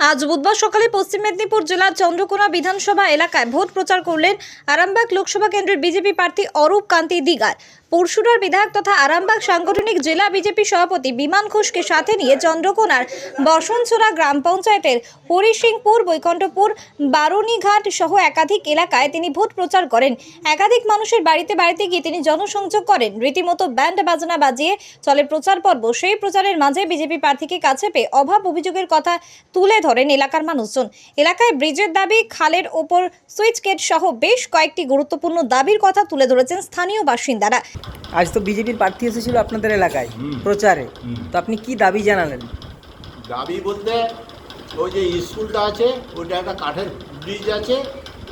আজ বুধবার সকালে পশ্চিম মেদিনীপুর জেলার চন্দ্রকোনা বিধানসভা এলাকায় ভোট প্রচার করলেন আরামবাগ লোকসভা কেন্দ্রের বিজেপি প্রার্থী অরূপ কান্তি দিগার। পরশুরার বিধায়ক তথা আরামবাগ সাংগঠনিক জেলা বিজেপি সভাপতি বিমান ঘোষকে সাথে নিয়ে চন্দ্রকোনার বসনছোড়া গ্রাম পঞ্চায়েতের হরিসিংপুর, বৈকণ্ঠপুর, বারুণীঘাট সহ একাধিক এলাকায় তিনি ভোট প্রচার করেন। একাধিক মানুষের বাড়িতে বাড়িতে গিয়ে তিনি জনসংযোগ করেন। রীতিমতো ব্যান্ড বাজনা বাজিয়ে চলে প্রচার পর্ব। সেই প্রচারের মাঝে বিজেপি প্রার্থীকে কাছে পেয়ে অভাব অভিযোগের কথা তুলে ধরেন এলাকার মানুষজন। এলাকায় ব্রিজের দাবি, খালের ওপর সুইচ গেট সহ বেশ কয়েকটি গুরুত্বপূর্ণ দাবির কথা তুলে ধরেছেন স্থানীয় বাসিন্দারা। আজ তো বিজেপির প্রার্থী এসেছিল আপনাদের এলাকায় প্রচারে। তো আপনি কি দাবি জানালেন? দাবি বলতে ওই যে স্কুলটা আছে ওইটা একটা কাঠের ব্রিজ আছে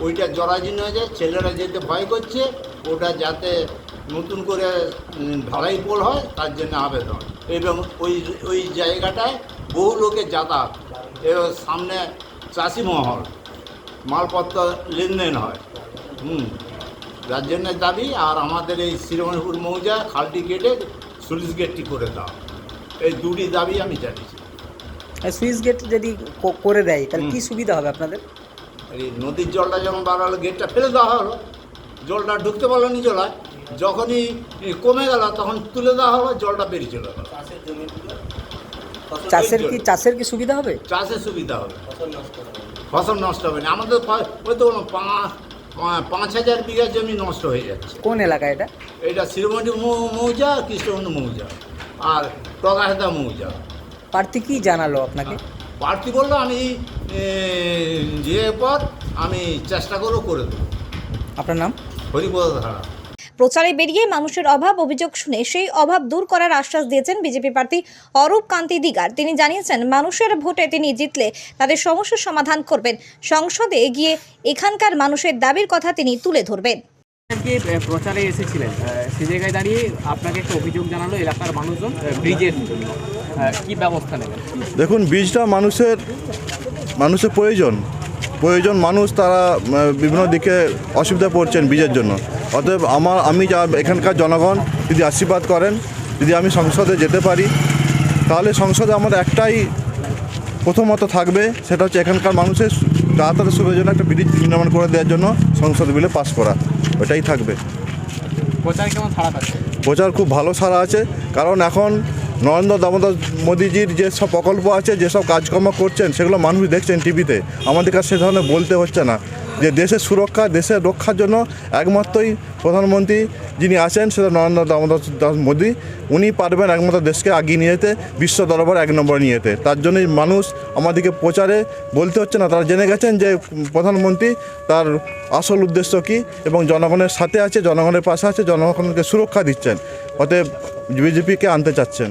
ওইটা জরাজীর্ণ হয়ে যায় ছেলেরা যেতে ভয় করছে ওটা যাতে নতুন করে ঢালাই পোল হয় তার জন্য আবেদন। এবং ওই ওই জায়গাটায় বহু লোকের যাতায়াত এবং সামনে চাষি মহল মালপত্র লেনদেন হয়। হুম। যার জন্য দাবি আর আমাদের এই শ্রীমণিপুর মৌজা খালটি গেটে সুইচ গেটটি করে দাও। এই দুটি দাবি আমি জানিয়েছি। সুইচ গেট যদি করে দেয় তাহলে কি। সুবিধা হবে আপনাদের? এই নদীর জলটা যখন বার হলো গেটটা ফেলে দেওয়া হলো। জলটা ঢুকতে পারল নি জলায়। যখনই কমে গেল তখন তুলে দেওয়া হলো জলটা বেরিয়ে চলে গেল। চাষের কি চাষের কি সুবিধা হবে? চাষের সুবিধা হবে। ফসল নষ্ট হবে। না। আমাদের ওই তো বললাম, পাঁচ পা- পাঁচ হাজার বিঘা জমি নষ্ট হয়ে যাচ্ছে। কোন এলাকা এটা? এটা শ্রীমণি মৌজা কৃষ্ণবন্ধু মৌজা আর টগাহেদা মৌজা। প্রার্থী কি জানালো আপনাকে? প্রার্থী বলল আমি যে পর আমি চেষ্টা করেও করে দেবো। আপনার নাম? হরিপদ ধারা। প্রচারে বেরিয়ে মানুষের অভাব অভিযোগ শুনে সেই অভাব দূর করার আশ্বাস দিয়েছেন বিজেপি প্রার্থী অরূপ কান্তি দিগার। তিনি জানিয়েছেন মানুষের ভোটে তিনি জিতলে তাদের সমস্যার সমাধান করবেন। সংসদে গিয়ে এখানকার মানুষের দাবির কথা তিনি তুলে ধরবেন। আজকে প্রচারে এসেছিলেন। সে জায়গায় দাঁড়িয়ে আপনাকে একটা অভিযোগ জানালো এলাকার মানুষজন ব্রিজের জন্য। কি ব্যবস্থা নেবেন? দেখুন ব্রিজটা মানুষের মানুষের প্রয়োজন। প্রয়োজন মানুষ তারা বিভিন্ন দিকে অসুবিধা পড়ছেন ব্রিজের জন্য। অতএব আমার আমি যা এখানকার জনগণ যদি আশীর্বাদ করেন যদি আমি সংসদে যেতে পারি তাহলে সংসদে আমার একটাই প্রথমত থাকবে সেটা হচ্ছে এখানকার মানুষের যাতায়াতের সুবিধার জন্য একটা ব্রিজ নির্মাণ করে দেওয়ার জন্য সংসদ বিলে পাস করা ওটাই থাকবে। প্রচার খুব ভালো সারা আছে কারণ এখন নরেন্দ্র দামোদর মোদীজির যেসব প্রকল্প আছে যেসব কাজকর্ম করছেন সেগুলো মানুষ দেখছেন টিভিতে। আমাদের কাছে সে ধরনের বলতে হচ্ছে না। যে দেশের সুরক্ষা, দেশের রক্ষার জন্য একমাত্রই প্রধানমন্ত্রী যিনি আছেন সেটা নরেন্দ্র দামোদর দাস মোদী। উনি পারবেন একমাত্র দেশকে আগিয়ে নিয়ে যেতে, বিশ্ব দরবার এক নম্বরে নিয়ে যেতে। তার জন্যই মানুষ আমাদেরকে প্রচারে বলতে হচ্ছে না। তারা জেনে গেছেন যে প্রধানমন্ত্রী তার আসল উদ্দেশ্য কী এবং জনগণের সাথে আছে, জনগণের পাশে আছে, জনগণকে সুরক্ষা দিচ্ছেন। অতএব বিজেপিকে আনতে চাচ্ছেন।